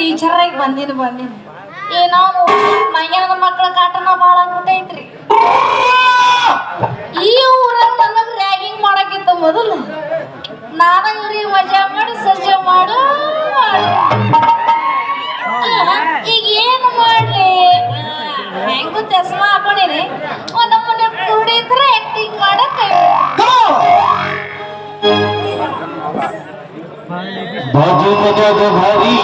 Teacher ಆಗಿ ಬಂದಿದ್ದು ಬಂದಿದ್ದು ಏನೋ ಮೈಯಾನ ಮಕ್ಕಳ ಕಾಟನ ಭಾಳ ಆಗ್ಬಿಟ್ಟೈತ್ರಿ ಈ ಊರಲ್ಲಿ ನನಗೆ ರ್ಯಾಗಿಂಗ್ ಮಾಡಕ್ಕಿಂತ ಮೊದಲು ನಾನ ಇವ್ರಿಗೆ ಮಜಾ ಮಾಡಿ ಸಜ್ಜೆ ಮಾಡು ಈಗ ಏನು ಮಾಡ್ಲಿ? ಹೆಂಗು ಚಸ್ಮಾ ಹಾಕೊಂಡಿನಿ. ಒಂದ್ ನಮ್ಮನೆ ಕುರುಡಿ ತರ ಆಕ್ಟಿಂಗ್ ಮಾಡಕ್ ಬಾಜು ಭಾರಿ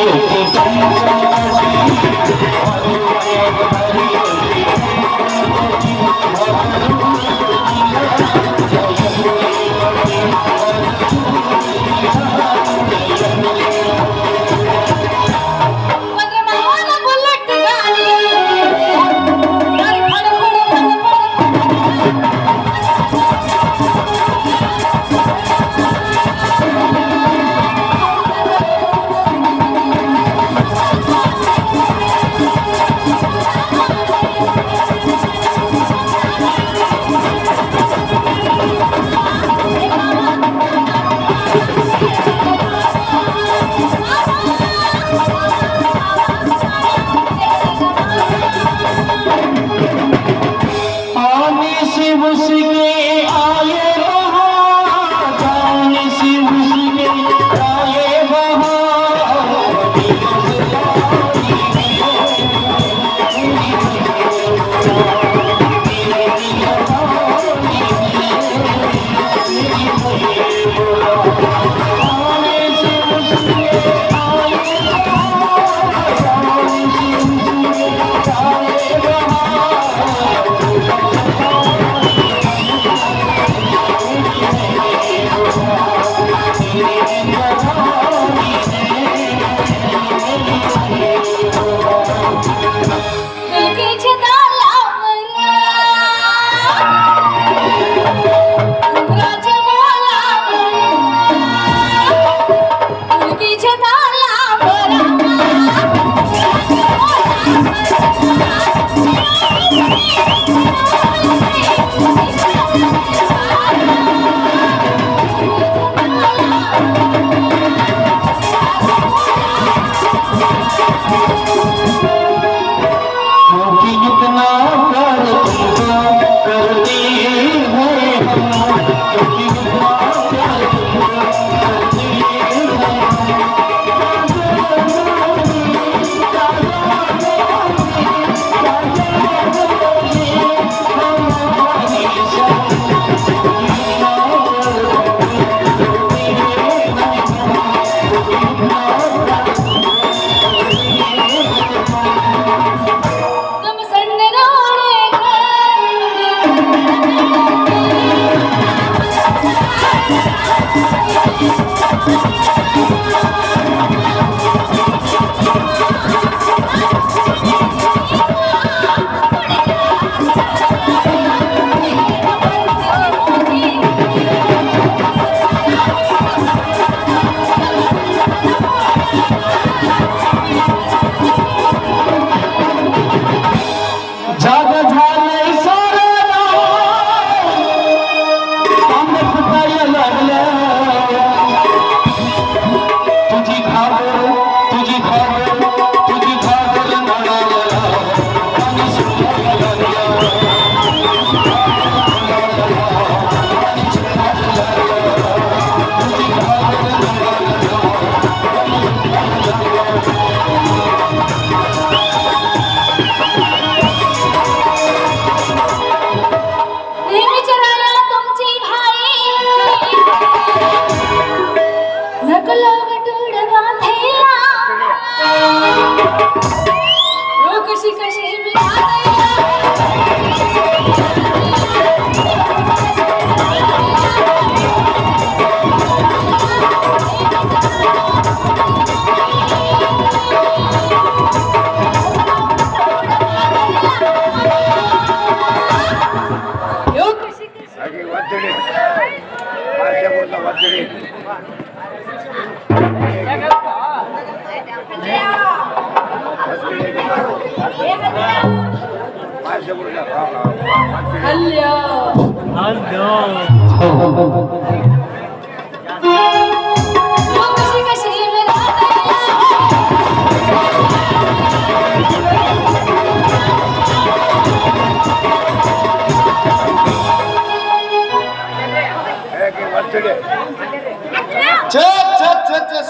আমি খাবো कशी कशी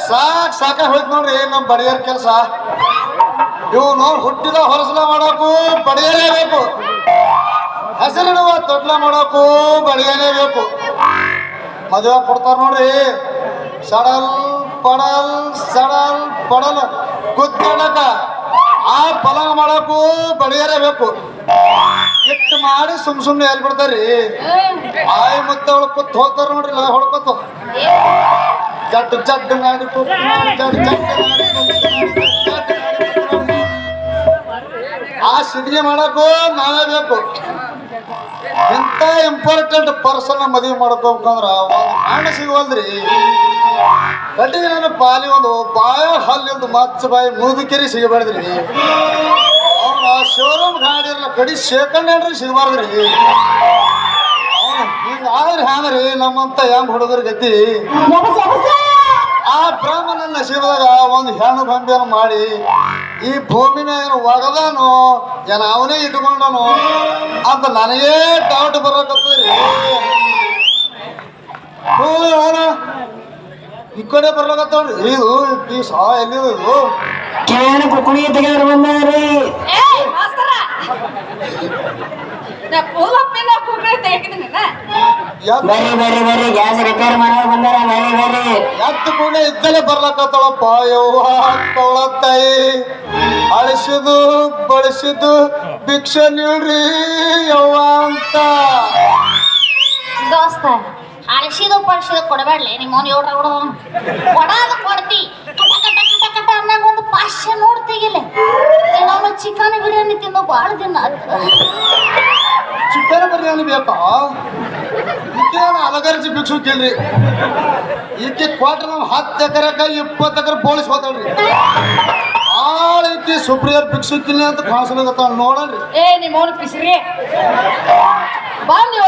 ಸಾಕ್ ಸಾಕ ಹೋಯ್ತು ನೋಡ್ರಿ ನಮ್ಮ ಬಡಿಯರ್ ಕೆಲಸ ಇವನು ಹುಟ್ಟಿದ ಹೊರಸಲ ಮಾಡೋಕು ಬಡಿಯಲೇ ಬೇಕು ಹೆಸರಿಡುವ ತೊಟ್ಲ ಮಾಡೋಕು ಬಡಿಯಲೇ ಬೇಕು. ಮದುವೆ ಕೊಡ್ತಾರ ನೋಡ್ರಿ. ಸಡಲ್ ಪಡಲ್ ಸಡಲ್ ಪಡಲ್ ಗುದ್ದಾಡಕ ಆ ಪಲಂಗ ಮಾಡೋಕು ಬಡಿಯಲೇ ಬೇಕು. ಇಟ್ಟು ಮಾಡಿ ಸುಮ್ ಸುಮ್ನೆ ಎಲ್ಲಿ ಬಿಡ್ತಾರ್ರಿ? ಆಯ್ ಮುದ್ದೆ ಹೊಡ್ಕೊತ್ ಹೋಗ್ತಾರ ನೋಡ್ರಿ ಹೊಡ್ಕೊತ. ಜಡ್ ಜಡ್ ಮಾಡಿ ಜಡ್ ಜಡ್. ಆ ಸಿಟಿಗೆ ಮಾಡಕ್ಕೂ ನಾವೇ ಬೇಕು. ಇಂಥ ಇಂಪಾರ್ಟೆಂಟ್ ಪರ್ಸನ್ ಮದುವೆ ಮಾಡ್ಕೋಬೇಕಂದ್ರ ಒಂದು ಹಣ್ಣು ಕಟ್ಟಿಗೆ ನನ್ನ ಪಾಲಿ ಒಂದು ಬಾಯ ಹಲ್ಲಿಂದು ಮಚ್ಚ ಬಾಯಿ ಮುದುಕೆರಿ ಸಿಗಬಾರ್ದ್ರಿ. ಅವ್ನ ಶೋರೂಮ್ ಗಾಡಿ ಇರಲ್ಲ ಕಡಿ ಶೇಖಂಡ್ ಏನ್ರಿ ಸಿಗಬಾರ್ದ್ರಿ. ಅವ್ನು ಹಿಂಗಾದ್ರೆ ಹ್ಯಾಂಗ್ರಿ ನಮ್ಮಂತ ಹೆಂಗ್ ಹುಡುಗರ ಗತಿ. ಆ ಬ್ರಾಹ್ಮಣನ ಶಿವದಾಗ ಒಂದು ಹೆಣ್ಣು ಗೊಂಬೆಯನ್ನು ಮಾಡಿ ಈ ಭೂಮಿನ ಏನು ಒಗದಾನು ಏನ ಅವನೇ ಇಟ್ಕೊಂಡನು ಅಂತ ನನಗೇ ಡೌಟ್ ಅವನ ಈ ಕಡೆ ಬರ್ಲಕತ್ತವ್ರಿ. ಇದು ಈ ಸಾ ಎಲ್ಲಿದು ಇದು? ಕೇಳ ಕುಕ್ಕುಣಿ ತೆಗೆದ್ರು ಬಂದಾರಿ ಬರ್ರಿ ಬರ್ರಿ ಬರ್ರಿ. ಗ್ಯಾಸ್ ರಿಪೇರ್ ಮಾಡೋರು ಬಂದಾರ. ಬರ್ರಿ ಬರ್ರಿ. ಎತ್ತು ಕೂಡ ಇದ್ದಲೇ ಬರ್ಲಕತ್ತಳಪ್ಪ? ಯವ್ವ ತಾಯಿ ಅಳಿಸಿದು ಬಳಸಿದು ಭಿಕ್ಷೆ ನೀಡ್ರಿ ಯವ್ವ ಅಂತ. ದೋಸ್ತ ಅಳಿಸಿದು ಪಳಿಸಿದು ಕೊಡಬೇಡ್ಲಿ. ನಿಮ್ಮ ಅವ್ನು ಏಳ್ರ ಕೊಡ ಕೊಡಾದ ಕೊಡ್ತಿ. ಅನ್ನಂಗ ಒಂದು ಪಾಶ್ಯ ನೋಡ್ತೀಗಿಲ್ಲ ಅವನು ಚಿಕನ್ ಬಿರಿಯಾನಿ ತಿನ್ನೋ ಭಾಳ ದಿನ ಆತು. ಚಿಕ್ಕನ ಬಿರಿಯಾನಿ ಬೇಕಾ ಈಕೇನು ಅಲಗರ್ಜಿ ಭಿಕ್ಷು ಕೇಳ್ರಿ. ಈಕೆ ಕ್ವಾರ್ಟರ್ ನಾವು ಹತ್ತು ಎಕರೆಕ ಇಪ್ಪತ್ತು ಎಕರೆ ಪೊಲೀಸ್ ಹೋತಾಳ್ರಿ. ಭಾಳ ಈಕಿ ಸುಪ್ರಿಯರ್ ಭಿಕ್ಷುಕಿಲ್ಲ ಅಂತ ಕಾಣಿಸ್ಲಾಗತ್ತಾಳ ನೋಡಲ್ರಿ ಏ ನಿಮ್ಮ ಪಿಸ್ರಿ. ಬಂದು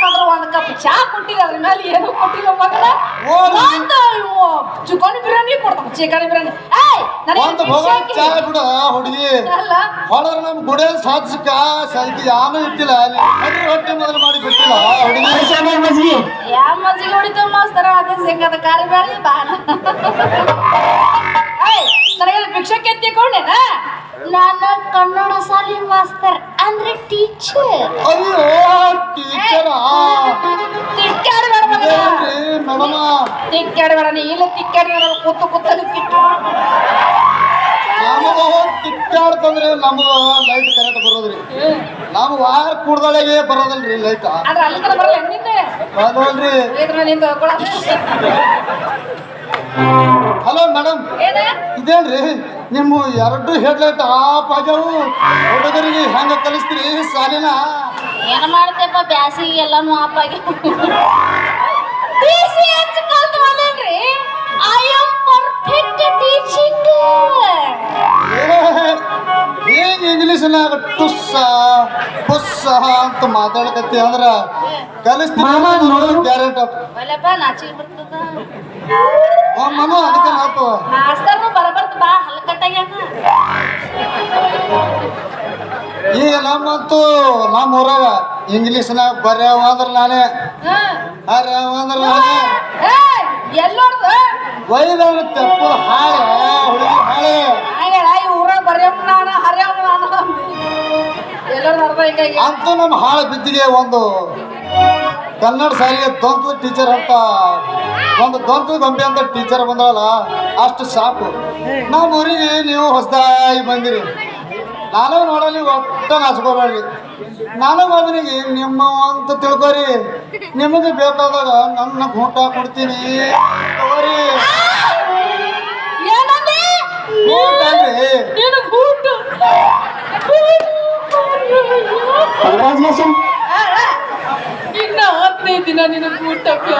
ಏಳು ಒಂದ್ ಕಪ್ ಚಾ ಕೊಟ್ಟಿಲ್ಲ ಅದ್ರ ಮೇಲೆ ಏನು ಕೊಟ್ಟಿಲ್ಲ ಮಗನ. ಒಂದು ಚಿಕನ್ ಬಿರಿಯಾನಿ ಕೊಡ್ತಾವ ಚಿಕನ್ ಬಿರಿಯಾನಿ. ಏಯ್ ಒಂದು ಭಗವಾನ್. ಚಾ ಬಿಡ ಹುಡುಗಿ. ಅಲ್ಲ. ಹೊಡೆದ್ರೆ ನಮ್ಮ ಗುಡಿಯಲ್ಲಿ ಸಾಧಿಸಕ್ಕ ಸೈತಿ ಯಾನು ಇಟ್ಟಿಲ್ಲ ಅಲ್ಲಿ ಅದ್ರ ಹೊಟ್ಟೆ ಮೊದಲು ಮಾಡಿ ಬಿಟ್ಟಿಲ್ಲ ಹುಡುಗಿ. ಮಜ್ಗಿ ಯಾವ ಮಜ್ಜಿಗೆ ಹೊಡಿತೇವ ಮಾಸ್ತರ ಅದೇ ಸಿಂಗದ ಖಾರ ಬೇಳೆ ಬಾ. ಏಯ್ ನನಗೆ ಭಿಕ್ಷಕ್ಕೆ ಎತ್ತಿಕೊಂಡೇನ ನಾನು ಕನ್ನಡ ಶಾಲಿ ಮಾಸ್ತರ್ ಅಂದ್ರೆ ಟೀಚರ್ ಅಯ್ಯೋ ಟೀಚರ್ ತಿಕ್ಕಾಡಬೇಡ ಮೇಡಮ ತಿಕ್ಕಾಡಬೇಡ ನೀ ಇಲ್ಲ ತಿಕ್ಕಾಡಬೇಡ ಕೂತು ಕೂತಲ್ಲಿ ನಮಗ ತಿಕ್ಕಾಡ್ತಂದ್ರೆ ನಮಗ ಲೈಟ್ ಕರೆಕ್ಟ್ ಬರೋದ್ರಿ. ನಾವು ವಾರ ಕುಡ್ದೊಳಗೆ ಬರೋದಲ್ರಿ ಲೈಟ್ ಆದ್ರೆ ಅಲ್ಲಿ ಬರಲ್ಲ ನಿಂದೆ. ಬರೋಲ್ರಿ ಇದ್ರ ನಿಂದ ಕೊಡ ಹಲೋ ಮೇಡಮ್ ಏನ? ಇದೇನ್ರಿ? ನಿಮ್ಮ ಎರಡು ಹೆಡ್ಲೈಟ್ ಆಫ್ ಆಗ್ಯಾವು. ಹುಡುಗರಿಗೆ ಹೆಂಗ ಕಲಿಸ್ತೀರಿ ಸಾಲಿನ? ಏನ್ ಮಾಡ್ತೇಪ್ಪ ಬ್ಯಾಸಿಗೆ ಎಲ್ಲಾನು ಆಪಾಗಿ ಆಗ್ಯಾವ. ಐ ಆಮ್ ಪರ್ಫೆಕ್ಟ್ ಟೀಚಿಂಗ್ ಹೇಗೆ ಇಂಗ್ಲೀಷ್ನಾಗ ಟುಸ್ಸ ಪುಸ್ಸ ಅಂತ ಮಾತಾಡಕತ್ತಿ ಅಂದ್ರ ಮಾಮ ನೋಡು. ಕಲಿಸ್ತೀನಿ ಗ್ಯಾರಂಟಿ ಮಮ್ಮ ಅದಕ್ಕೆ ಮಾತು ಈಗ ನಮ್ಮಂತೂ ನಮ್ಮ ಊರಾಗ ಇಂಗ್ಲೀಷ್ನಾಗ ಬರ್ಯಾವ ಅಂದ್ರ ನಾನೇ. ಹರ್ಯಾವ ಅಂದ್ರ ನಾನೇ. ಎಲ್ಲ ವೈದವ್ರ ತಪ್ಪು ಹಾಳೆ ಹುಡುಗಿ ಹಾಳೆ. ಅಂತೂ ನಮ್ಮ ಹಾಳ ಬಿದ್ದಿಗೆ ಒಂದು ಕನ್ನಡ ಶಾಲೆಗೆ ದ್ವಂತದ ಟೀಚರ್ ಅಂತ. ಒಂದು ದ್ವಂತದ ಗೊಂಬೆ ಅಂತ ಟೀಚರ್ ಬಂದವಲ್ಲ ಅಷ್ಟು ಸಾಕು. ನಮ್ಮ ಊರಿಗೆ ನೀವು ಹೊಸದಾಗಿ ಬಂದಿರಿ. ನಾನು ನೋಡಲಿ ಒಟ್ಟ ನಾಚ್ಕೋಬೇಡ್ರಿ ನಾನು ಒಬ್ಬನಿಗೆ ನಿಮ್ಮ ಅಂತ ತಿಳ್ಕೊರಿ. ನಿಮಗೆ ಬೇಕಾದಾಗ ನನ್ನ ಊಟ ಕೊಡ್ತೀನಿ ತಗೋರಿ ಏನಂದೆ ಊಟ ಅಲ್ರಿ ನೀನು ಗೂಟು ಕಂಗ್ರಾಚುಲೇಷನ್ ಇನ್ನ ಹದಿನೈದು ದಿನ ನಿನ್ನ ಊಟಕ್ಕೆ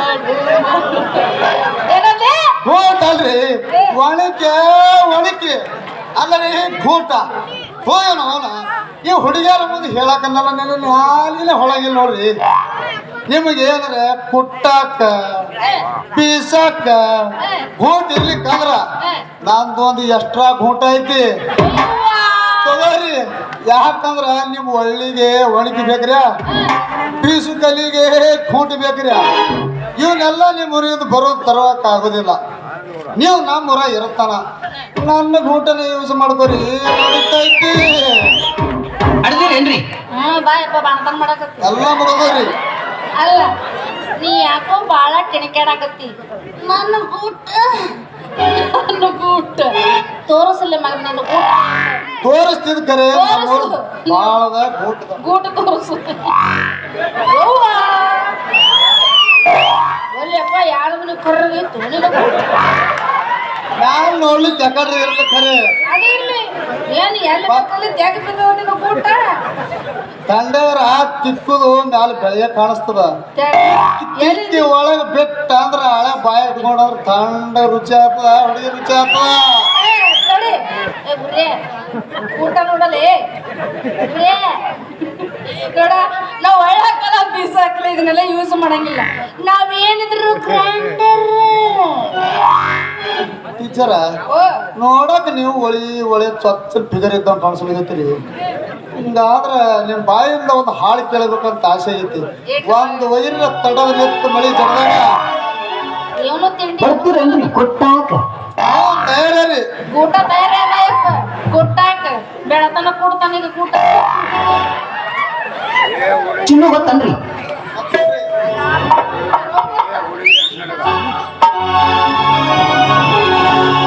ಏನಂದೆ? ಊಟ ಅಲ್ರಿ. ಒಣಕೆ ಒಣಕೆ. ಅಲ್ಲ ರೀ ಊಟ ಹೋಯನ ಅವನ? ಈ ಹುಡುಗಿಯರ ಮುಂದೆ ಹೇಳಕ್ಕಂದಲ್ಲ ನೆಲೆ ಹಾಲಿನ ಹೊಳಗಿಲ್ಲ ನೋಡ್ರಿ. ನಿಮಗೆ ಏನಂದ್ರೆ ಪುಟ್ಟಕ್ಕ ಪೀಸಕ್ಕ ಗೂಟ್ ಇರ್ಲಿಕ್ಕಂದ್ರ ನಂದು ಒಂದು ಎಕ್ಸ್ಟ್ರಾ ಗೂಟ ಐತಿ. ತಗೋರಿ. ಯಾಕಂದ್ರ ನಿಮ್ ಒಳ್ಳಿಗೆ ಒಣಗಿ ಬೇಕ್ರಿ? ಪೀಸು ಕಲಿಗೆ ಕೂಟ್ ಬೇಕ್ರಿ? ಇವನ್ನೆಲ್ಲ ನಿಮ್ಮ ಊರಿಂದ ಬರೋ ತರೋಕ್ ಆಗೋದಿಲ್ಲ. ನೀವು ನಮ್ಮ ಊರ ಇರುತ್ತಾನ. ನನ್ನ ಗೂಟನ ಯೂಸ್ ಮಾಡ್ಕೋರಿ. ನಡೀತೈತಿ. ಅಡ್ದಿರೇನ್ರಿ? ಬಾಯಪ್ಪ ಬಾಣತನ ಮಾಡಕತ್ತಿ. ಎಲ್ಲ ಮುಗಿದ್ರಿ ಅಲ್ಲ ನೀ ಯಾಕೋ ಬಾಳ ಕಿಣಕ್ಯಾಡಕತ್ತಿ? ನನ್ನ ಗೂಟ ಗೂಟ ತೋರಿಸಲ್ಲ ಮಗ ನನ್ನ ಗೂಟ ತೋರಿಸ್ತಿದ್ ಕರೆ ತೋರಿಸು. ಬಾಳದ ಗೂಟ ತೋರಿಸು ಯವ್ವ. ಯಾರು ಮನೆ ಕರ್ರಗಿತ್ತು ನಿನಗ ನಾನು ನೋಡ್ಲಿಕ್ಕೆ ಯಾಕಡ್ರಿ ಇರ್ತ ಖರೆ ಅದೇ ಇರ್ಲಿ ಏನು ಎಲ್ಲಿ ಬೇಕಲ್ಲಿ ತ್ಯಾಗ ಬಿದ್ದವ ನಿನ್ನ ಗೂಟ ಕಂಡವ್ರ ತಿಕ್ಕುದು ಮ್ಯಾಲ ಬೆಳೆಯ ಕಾಣಿಸ್ತದ ಎಲ್ಲಿ ತಿಕ್ಕಿ ಒಳಗ ಬಿಟ್ಟ ಅಂದ್ರ ಹಳೆ ಬಾಯ ಇಟ್ಕೊಂಡ್ರ ತಂಡ ರುಚಿ ಆಗ್ತದ ಹುಡುಗಿ ರುಚಿ ಆಗ್ತದ ಏ, ತಡಿ. ಏ, ಗುರ್ರೆ, ಊಟ ನೋಡಲೇ. ನೋಡ ನಾವ್ ಒಳ್ಳೆ ಹಾಕಲ್ಲ ಪೀಸ್ ಹಾಕಲ್ಲ ಇದನ್ನೆಲ್ಲ ಯೂಸ್ ಮಾಡಂಗಿಲ್ಲ. ನಾವೇನಿದ್ರು ಗ್ರೈಂಡರ್ ಟೀಚರ ನೋಡಕ್ ನೀವು ಒಳಿ ಒಳಿ ಸ್ವಚ್ಛ ಫಿಗರ್ ಇದ್ದಂಗೆ ಕಾಣಿಸ್ಲಿಕತ್ತೀರಿ ಹಿಂಗಾದ್ರೆ ನಿಮ್ ಬಾಯಿಂದ ಒಂದು ಹಾಳು ಕೇಳಬೇಕಂತ ಆಸೆ ಐತಿ. ಒಂದು ವೈರಿನ ತಡದ ನಿಂತು ಮಳಿ ತಿಂಡಿ. ಬರ್ತೀರೇನ್ರಿ? ಕೊಟ್ಟಾಕ ಊಟ ತಯಾರಿ ಗೊತ್ತಾಯ್ತ ಬೆಳತನ ಕೊಡ್ತಾನ ಈಗ ಕೂಟ ಚಿನ್ನು ಗೊತ್ತನ್ರಿ?